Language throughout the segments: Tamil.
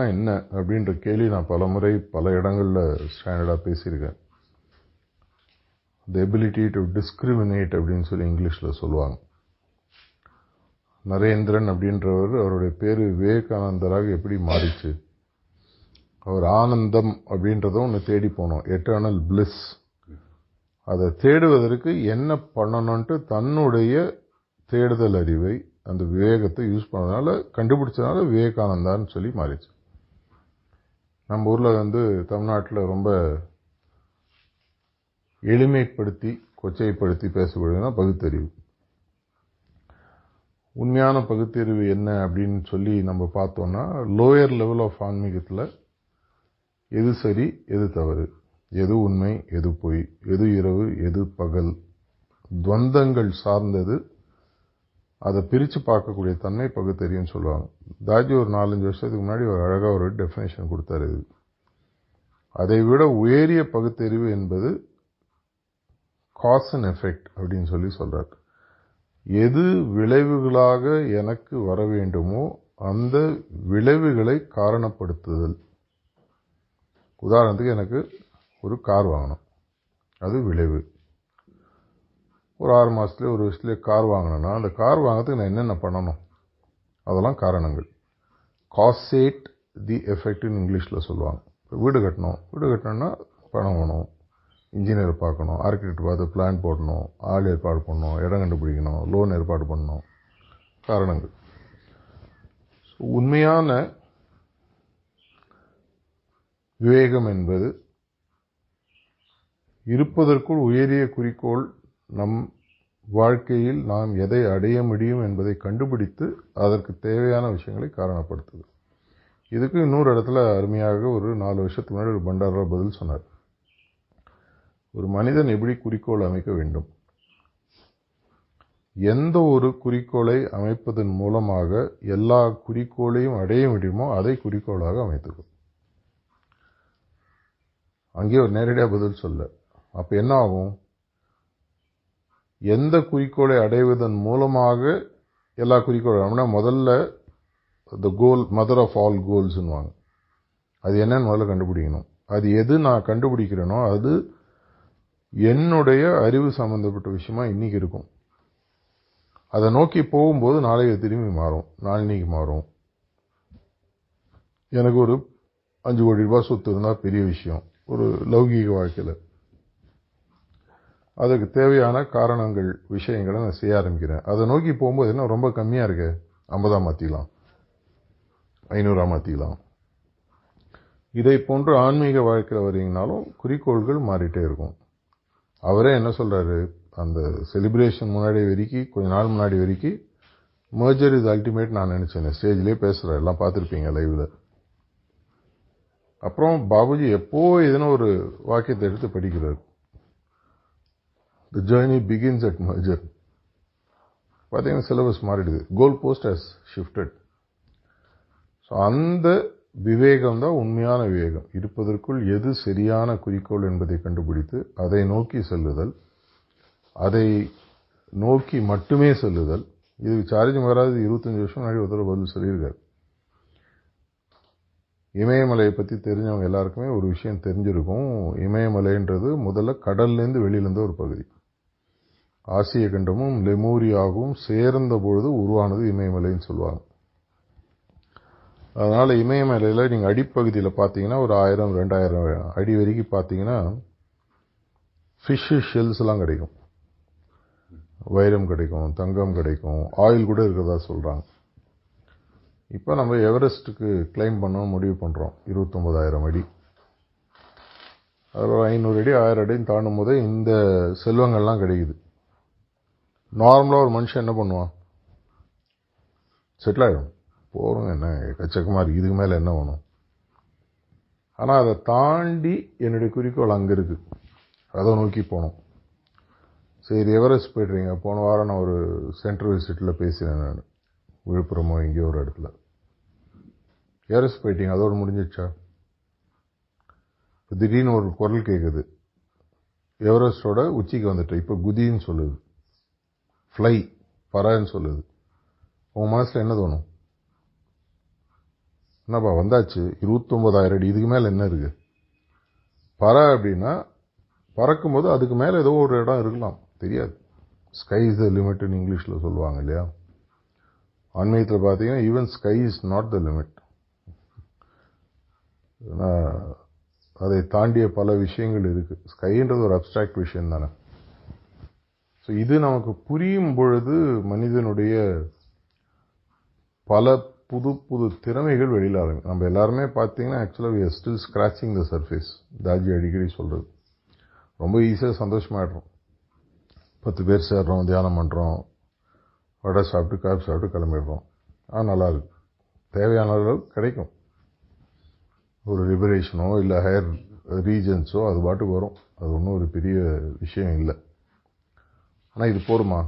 விவேகம்னா என்ன அப்படின்ற கேள்வி நான் பல முறை பல இடங்களில் ஸ்டாண்டர்டாக பேசியிருக்கேன். த எபிலிட்டி டு டிஸ்கிரிமினேட் அப்படின்னு சொல்லி இங்கிலீஷில் சொல்லுவாங்க. நரேந்திரன் அப்படின்றவர் அவருடைய பேர் விவேகானந்தராக எப்படி மாறிச்சு? அவர் ஆனந்தம் அப்படின்றத ஒன்று தேடி போனோம். எட்டர்னல் பிளிஸ் அதை தேடுவதற்கு என்ன பண்ணணும்ன்ட்டு தன்னுடைய தேடுதல் அறிவை அந்த விவேகத்தை யூஸ் பண்ணதுனால கண்டுபிடிச்சதுனால விவேகானந்தான்னு சொல்லி மாறிச்சு. நம்ம ஊரில் வந்து தமிழ்நாட்டில் ரொம்ப எளிமைப்படுத்தி கொச்சைப்படுத்தி பேசக்கூடியதுனா பகுத்தறிவு. உண்மையான பகுத்தறிவு என்ன அப்படின்னு சொல்லி நம்ம பார்த்தோம்னா லோயர் லெவல் ஆஃப் ஆன்மீகத்தில் எது சரி எது தவறு? எது உண்மை எது பொய்? எது இரவு எது பகல்? துவந்தங்கள் சார்ந்தது அதை பிரித்து பார்க்கக்கூடிய தன்மை பகுத்தறிவுன்னு சொல்லுவாங்க. தாஜி ஒரு நாலஞ்சு வருஷத்துக்கு முன்னாடி ஒரு அழகாக ஒரு டெஃபினேஷன் கொடுத்தாரு இது. அதை விட உயரிய பகுத்தறிவு என்பது காஸ் அண்ட் எஃபெக்ட் அப்படின்னு சொல்லி சொல்கிறார் எது விளைவுகளாக எனக்கு வர வேண்டுமோ அந்த விளைவுகளை காரணப்படுத்துதல். உதாரணத்துக்கு எனக்கு ஒரு கார் வாங்கணும். அது விளைவு. ஒரு ஆறு மாதத்துலேயே ஒரு வருஷத்துலேயே கார் வாங்கினேன்னா அந்த கார் வாங்கிறதுக்கு நான் என்னென்ன பண்ணணும்? அதெல்லாம் காரணங்கள். காசேட் தி எஃபெக்ட்னு இங்கிலீஷில் சொல்லுவாங்க. வீடு கட்டணும். வீடு கட்டணும்னா பணம் வேணும். இன்ஜினியர் பார்க்கணும். ஆர்கிடெக்ட் பார்த்து பிளான் போடணும். ஆள் ஏற்பாடு பண்ணணும். இடம் கண்டுபிடிக்கணும். லோன் ஏற்பாடு பண்ணணும். காரணங்கள். உண்மையான விவேகம் என்பது இருப்பதற்குள் உயரிய குறிக்கோள் நம் வாழ்க்கையில் நாம் எதை அடைய முடியும் என்பதை கண்டுபிடித்து அதற்கு தேவையான விஷயங்களை காரணப்படுத்துது. இதுக்கு இன்னொரு இடத்துல அருமையாக ஒரு நாலு வருஷத்துக்கு முன்னாடி ஒரு பண்டாரா பதில் சொன்னார். ஒரு மனிதன் எப்படி குறிக்கோள் அமைக்க வேண்டும்? எந்த ஒரு குறிக்கோளை அமைப்பதன் மூலமாக எல்லா குறிக்கோளையும் அடைய முடியுமோ அதை குறிக்கோளாக அமைத்துக்கும் அங்கே ஒரு நேரடியாக பதில் சொல்ல அப்போ என்ன ஆகும்? எந்த குறிக்கோளை அடைவதன் மூலமாக எல்லா குறிக்கோளும் முதல்ல the goal mother of all கோல்ஸுன்னுவாங்க அது என்னன்னு முதல்ல கண்டுபிடிக்கணும். அது எது நான் கண்டுபிடிக்கிறேனோ அது என்னுடைய அறிவு சம்பந்தப்பட்ட விஷயமா இன்றைக்கி இருக்கும். அதை நோக்கி போகும்போது நாளைக்கு திரும்பி மாறும். நாளைக்கு மாறும். எனக்கு ஒரு அஞ்சு கோடி ரூபாய் சொத்து இருந்தால் பெரிய விஷயம். ஒரு லௌகீக வாழ்க்கையில். அதுக்கு தேவையான காரணங்கள் விஷயங்களை நான் செய்ய ஆரம்பிக்கிறேன். அதை நோக்கி போகும்போது என்ன ரொம்ப கம்மியாக இருக்கு. ஐம்பதாம் மாற்றிக்கலாம் ஐநூறாம் மாற்றிக்கலாம் இதை போன்று ஆன்மீக வாழ்க்கையில் வரீங்கனாலும் குறிக்கோள்கள் மாறிட்டே இருக்கும். அவரே என்ன சொல்கிறாரு அந்த செலிப்ரேஷன் முன்னாடி வரைக்கும் கொஞ்ச நாள் முன்னாடி வரைக்கும் மர்ஜர் இது அல்டிமேட் நான் நினச்சேன். ஸ்டேஜ்லேயே பேசுகிறேன் எல்லாம் பார்த்துருப்பீங்க லைவில் அப்புறம் பாபுஜி எப்போ இதுன்னு ஒரு வாக்கியத்தை எடுத்து படிக்கிறார். The journey begins at merger பார்த்தீங்கன்னா சிலபஸ் மாறிடுது. Goal post has shifted so அந்த விவேகம் தான் உண்மையான விவேகம். இருப்பதற்குள் எது சரியான குறிக்கோள் என்பதை கண்டுபிடித்து அதை நோக்கி செல்லுதல். அதை நோக்கி மட்டுமே செல்லுதல். இது சார்ஜ் மகாராஜ் இருபத்தஞ்சி வருஷம் முன்னாடி ஒருத்தர் பதில் சொல்லியிருக்காரு. இமயமலையை பற்றி தெரிஞ்சவங்க எல்லாருக்குமே ஒரு விஷயம் தெரிஞ்சிருக்கும். இமயமலைன்றது முதல்ல கடல்லேருந்து வெளியிலேருந்து ஒரு பகுதி. ஆசிய கண்டமும் லெமூரியாவும் சேர்ந்த பொழுது உருவானது இமயமலைன்னு சொல்லுவாங்க. அதனால் இமயமலையில் நீங்கள் அடிப்பகுதியில் பார்த்தீங்கன்னா ஒரு ஆயிரம் ரெண்டாயிரம் அடி வரைக்கும் பார்த்தீங்கன்னா ஃபிஷ்ஷு ஷெல்ஸ்லாம் கிடைக்கும். வைரம் கிடைக்கும் தங்கம் கிடைக்கும் ஆயில் கூட இருக்கிறதா சொல்கிறாங்க இப்போ நம்ம எவரெஸ்ட்டுக்கு கிளைம் பண்ண முடிவு பண்ணுறோம் இருபத்தொம்பதாயிரம் அடி. அதில் ஐநூறு அடி ஆயிரம் அடின்னு தாண்டும் போதே இந்த செல்வங்கள்லாம் கிடைக்குது. நார்மலாக ஒரு மனுஷன் என்ன பண்ணுவான்? செட்டில் ஆகிடும் போகிறோம் என்ன எக்கச்சக்கமாக இருக்குது இதுக்கு மேலே என்ன வேணும்? ஆனால் அதை தாண்டி என்னுடைய குறிக்கோள் அங்கே இருக்குது அதை நோக்கி போனோம் சரி எவரெஸ்ட் போய்ட்றீங்க போன வாரம் நான் ஒரு சென்ட்ரல் விசிட்டில் பேசினேன் நான். விழுப்புரமோ எங்கேயோ ஒரு இடத்துல. எவரெஸ்ட் போயிட்டீங்க. அதோடு முடிஞ்சிச்சா திடீர்னு ஒரு குரல் கேட்குது எவரெஸ்டோட உச்சிக்கு வந்துட்டு இப்போ குதின்னு சொல்லுது. ஃப்ளை பறன்னு சொல்லுது. உங்கள் மனசில் என்ன தோணும்? என்னப்பா வந்தாச்சு. இருபத்தொம்பதாயிரம் அடி இதுக்கு மேலே என்ன இருக்குது பறை அப்படின்னா பறக்கும்போது அதுக்கு மேலே ஏதோ ஒரு இடம் இருக்கலாம். தெரியாது. ஸ்கை இஸ் த லிமிட்னு இங்கிலீஷில் சொல்லுவாங்க இல்லையா? ஆன்மீகத்தில் பார்த்தீங்கன்னா even sky is not the limit அதை தாண்டிய பல விஷயங்கள் இருக்குது ஸ்கைன்றது ஒரு அப்டிராக்ட் விஷயம் தானே ஸோ இது நமக்கு புரியும் பொழுது மனிதனுடைய பல புது புது திறமைகள் வெளியில் ஆரம்பிக்கும். நம்ம எல்லாருமே பார்த்தீங்கன்னா ஆக்சுவலாக we are still scratching the surface Daaji அடிக்கடி சொல்கிறது ரொம்ப ஈஸியாக சந்தோஷமாகிடுறோம் பத்து பேர் சேர்றோம் தியானம் பண்ணுறோம் வடை சாப்பிட்டு காஃபி சாப்பிட்டு கிளம்பிடுறோம். ஆ நல்லா இருக்கு. தேவையான அளவு கிடைக்கும். ஒரு லிபரேஷனோ இல்லை ஹையர் ரீஜன்ஸோ அது பாட்டுக்கு வரும். அது ஒன்றும் ஒரு பெரிய விஷயம் இல்லை. ஆனால் இது போருமா?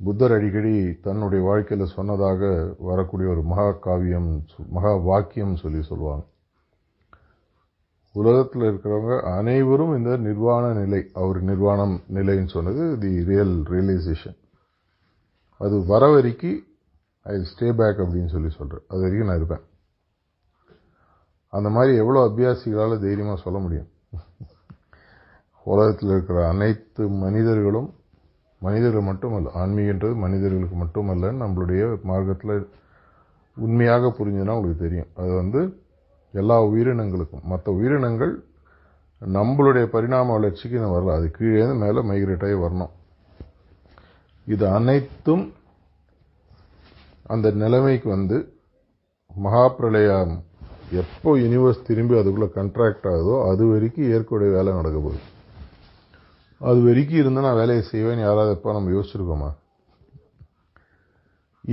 புத்தர் அடிக்கடி தன்னுடைய வாழ்க்கையில் சொன்னதாக வரக்கூடிய ஒரு மகா காவியம் மகா வாக்கியம் சொல்லி சொல்லுவாங்க. உலகத்தில் இருக்கிறவங்க அனைவரும் இந்த நிர்வாண நிலை அவர் நிர்வாணம் நிலைன்னு சொன்னது தி ரியல் ரியலைசேஷன் அது வர வரைக்கும் ஐ ஸ்டே பேக் அப்படின்னு சொல்லி சொல்கிறேன் அது வரைக்கும் நான் இருப்பேன். அந்த மாதிரி எவ்வளோ அபியாசிகளால் தைரியமாக சொல்ல முடியும்? உலகத்தில் இருக்கிற அனைத்து மனிதர்களும் மனிதர்கள் மட்டுமல்ல ஆன்மீகன்றது மனிதர்களுக்கு மட்டுமல்ல நம்மளுடைய மார்க்கத்தில் உண்மையாக புரிஞ்சுன்னா உங்களுக்கு தெரியும். அது வந்து எல்லா உயிரினங்களுக்கும். மற்ற உயிரினங்கள் நம்மளுடைய பரிணாம வளர்ச்சிக்கு இதை வரல. அது கீழே மேலே மைக்ரேட் ஆகி வரணும். இது அனைத்தும் அந்த நிலைமைக்கு வந்து மகாபிரளயம் எப்போ யூனிவர்ஸ் திரும்பி அதுக்குள்ளே கண்ட்ராக்ட் ஆகுதோ அது வரைக்கும் இயற்கையுடைய வேலை நடக்க போகுது. அது வரைக்கும் இருந்தால் நான் வேலையை செய்வேன் யாராவது எப்போ நம்ம யோசிச்சிருக்கோமா?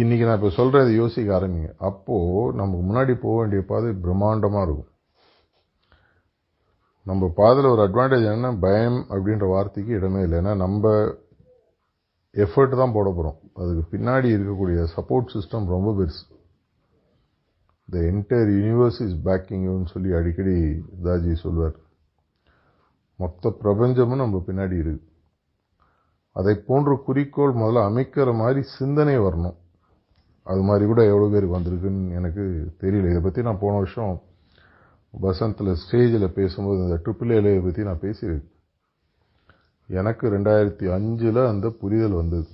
இன்றைக்கி நான் இப்போ சொல்கிறத யோசிக்க ஆரம்பிங்க. அப்போது நமக்கு முன்னாடி போக வேண்டிய பாதை பிரம்மாண்டமாக இருக்கும். நம்ம பாதையில் ஒரு அட்வான்டேஜ் என்னென்னா பயம் அப்படின்ற வார்த்தைக்கு இடமே இல்லை. ஏன்னா நம்ம எஃபர்ட் தான் போட போகிறோம் அதுக்கு பின்னாடி இருக்கக்கூடிய சப்போர்ட் சிஸ்டம் ரொம்ப பெருசு. த என்டையர் யூனிவர்ஸ் இஸ் பேக்கிங்னு சொல்லி அடிக்கடி தாஜி சொல்வார். மொத்த பிரபஞ்சமும் நம்ம பின்னாடி இருக்கு. அதை போன்ற குறிக்கோள் முதல்ல அமைக்கிற மாதிரி சிந்தனை வரணும். அது மாதிரி கூட எவ்வளோ பேருக்கு வந்திருக்குன்னு எனக்கு தெரியல. இதை பற்றி நான் போன வருஷம் வசந்தில் ஸ்டேஜில் பேசும்போது இந்த ட்ரிபிள் ஏலையை பற்றி நான் பேசியிருக்கேன். எனக்கு ரெண்டாயிரத்தி அஞ்சில் அந்த புரிதல் வந்தது.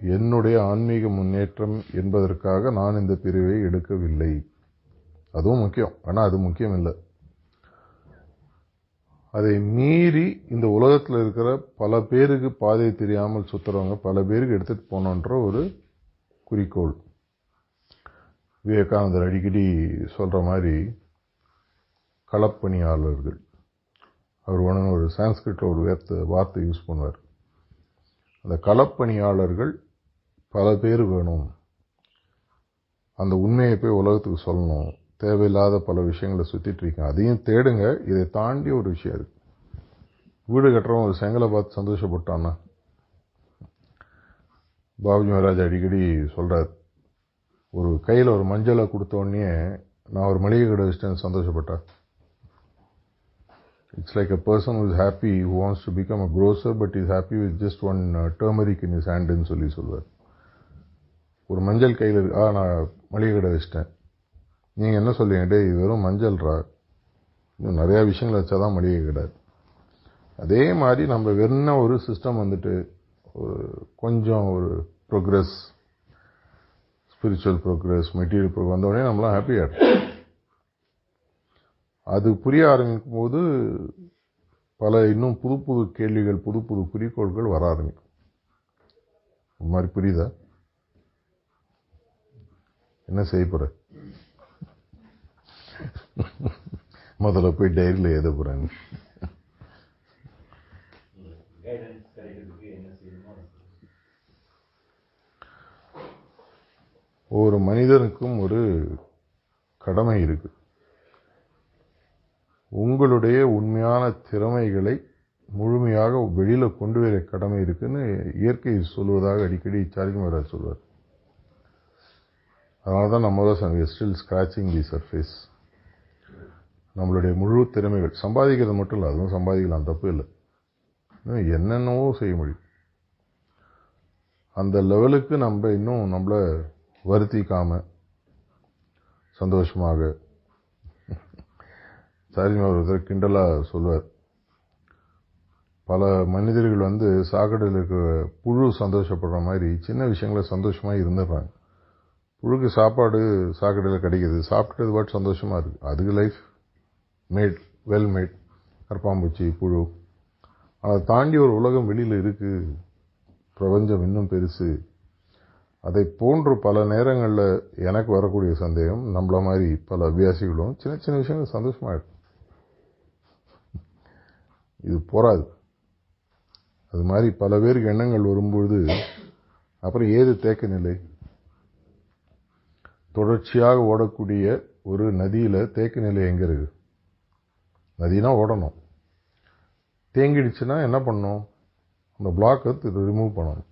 என்னுடைய ஆன்மீக முன்னேற்றம் என்பதற்காக நான் இந்த பிரிவை எடுக்கவில்லை. அதுவும் முக்கியம். ஆனால் அது முக்கியம் இல்லை அதை மீறி இந்த உலகத்தில் இருக்கிற பல பேருக்கு பாதை தெரியாமல் சுற்றுறவங்க பல பேருக்கு எடுத்துகிட்டு போகணுன்ற ஒரு குறிக்கோள். விவேகானந்தர் அடிக்கடி சொல்கிற மாதிரி களப்பணியாளர்கள். அவர் ஒன்று ஒரு சான்ஸ்கிரிட்டில் ஒரு வார்த்தை வார்த்தை யூஸ் பண்ணுவார். அந்த களப்பணியாளர்கள் பல பேர் வேணும். அந்த உண்மையை போய் உலகத்துக்கு சொல்லணும். தேவையில்லாத பல விஷயங்களை சுற்றிட்டு இருக்கேன் அதையும் தேடுங்க. இதை தாண்டி ஒரு விஷயம் இருக்கு. வீடு கட்டுறவன் ஒரு செங்கலை பார்த்து சந்தோஷப்பட்டான்னா பாபுஜி மகாராஜ் அடிக்கடி சொல்கிறார் ஒரு கையில் ஒரு மஞ்சளை கொடுத்தோடனே நான் ஒரு மளிகை கடை வச்சுட்டேன் சந்தோஷப்பட்டேன் it's like a person is happy who wants to become a grocer but is happy with just one turmeric in his ஹேண்டுன்னு சொல்லி சொல்வார். ஒரு மஞ்சள் கையில் இருக்கு ஆ நான் மளிகை கடை வச்சிட்டேன். நீங்கள் என்ன சொல்லுவீங்க டே இது வெறும் மஞ்சள்ரா. இன்னும் நிறையா விஷயங்கள் வச்சா தான் மளிகை கிடையாது அதே மாதிரி நம்ம வெறும் ஒரு சிஸ்டம் வந்துட்டு ஒரு கொஞ்சம் ஒரு progress spiritual progress material progress வந்தோடனே நம்மளாம் ஹாப்பியாக அது புரிய ஆரம்பிக்கும் போது பல இன்னும் புது புது கேள்விகள் புது புது குறிக்கோள்கள் வர ஆரம்பிக்கும். இது மாதிரி புரியுதா? என்ன செய்ய முதல்ல போய் டைரியில் எழுத போகிறாங்க ஒவ்வொரு மனிதனுக்கும் ஒரு கடமை இருக்கு. உங்களுடைய உண்மையான திறமைகளை முழுமையாக வெளியில கொண்டு வர கடமை இருக்குன்னு இயற்கை சொல்வதாக அடிக்கடி சார்ஜி மகாராஜ் சொல்வார். அதனால தான் நம்ம தான் ஸ்டில் ஸ்கிராச்சிங் தி சர்ஃபேஸ் நம்மளுடைய முழு திறமைகள். சம்பாதிக்கிறது மட்டும் இல்லை அதுவும் சம்பாதிக்கலாம் தப்பு இல்லை. இன்னும் என்னென்னவோ செய்ய முடியும். அந்த லெவலுக்கு நம்ம இன்னும் நம்மளை வருத்திக்காம சந்தோஷமாக. சாரிமார் ஒருத்தர் கிண்டலாக சொல்வார் பல மனிதர்கள் வந்து சாக்கடையில் இருக்கிற புழு சந்தோஷப்படுற மாதிரி சின்ன விஷயங்கள சந்தோஷமாக இருந்துடுறாங்க. புழுக்கு சாப்பாடு சாக்கடையில் கிடைக்கிது. சாப்பிட்டது பாட்டு சந்தோஷமாக இருக்குது அதுக்கு லைஃப் மேட் வெல் மேட் கற்பாம்பூச்சி புழு. அதை தாண்டி ஒரு உலகம் வெளியில் இருக்குது பிரபஞ்சம் இன்னும் பெருசு. அதை போன்று பல நேரங்களில் எனக்கு வரக்கூடிய சந்தேகம் நம்மள மாதிரி பல அபியாசிகளும் சின்ன சின்ன விஷயங்கள் சந்தோஷமாக இருக்கும் இது போராது அது மாதிரி பல பேருக்கு எண்ணங்கள் வரும்பொழுது அப்புறம் ஏது தேக்க நிலை? தொடர்ச்சியாக ஓடக்கூடிய ஒரு நதியில் தேக்க நிலை எங்கே இருக்குது நதினா ஓடணும். தேங்கிடுச்சுன்னா என்ன பண்ணணும்? அந்த பிளாக்கை ரிமூவ் பண்ணணும்.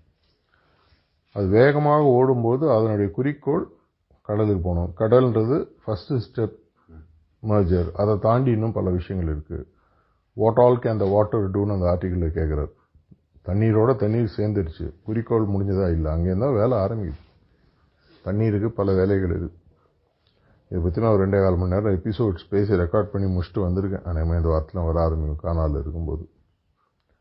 அது வேகமாக ஓடும்போது அதனுடைய குறிக்கோள் கடலுக்கு போகணும். கடல்ன்றது ஃபஸ்ட்டு ஸ்டெப் மர்ஜர் அதை தாண்டி இன்னும் பல விஷயங்கள் இருக்குது what all can the water டூன்னு அந்த ஆர்டிக்கிளில் கேட்குறாரு தண்ணீரோட தண்ணீர் சேர்ந்துருச்சு குறிக்கோள் முடிஞ்சதா இல்லை? அங்கேருந்தால் வேலை ஆரம்பிக்குது. தண்ணீருக்கு பல வேலைகள் இருக்குது இதை பற்றி நான் ஒரு ரெண்டே கால் மணி நேரம் எபிசோட்ஸ் பேசி ரெக்கார்ட் பண்ணி முடிச்சுட்டு வந்திருக்கேன். அநேகமாக இந்த வாரத்தில் வர ஆரம்பிக்கும். காணால் இருக்கும்போது.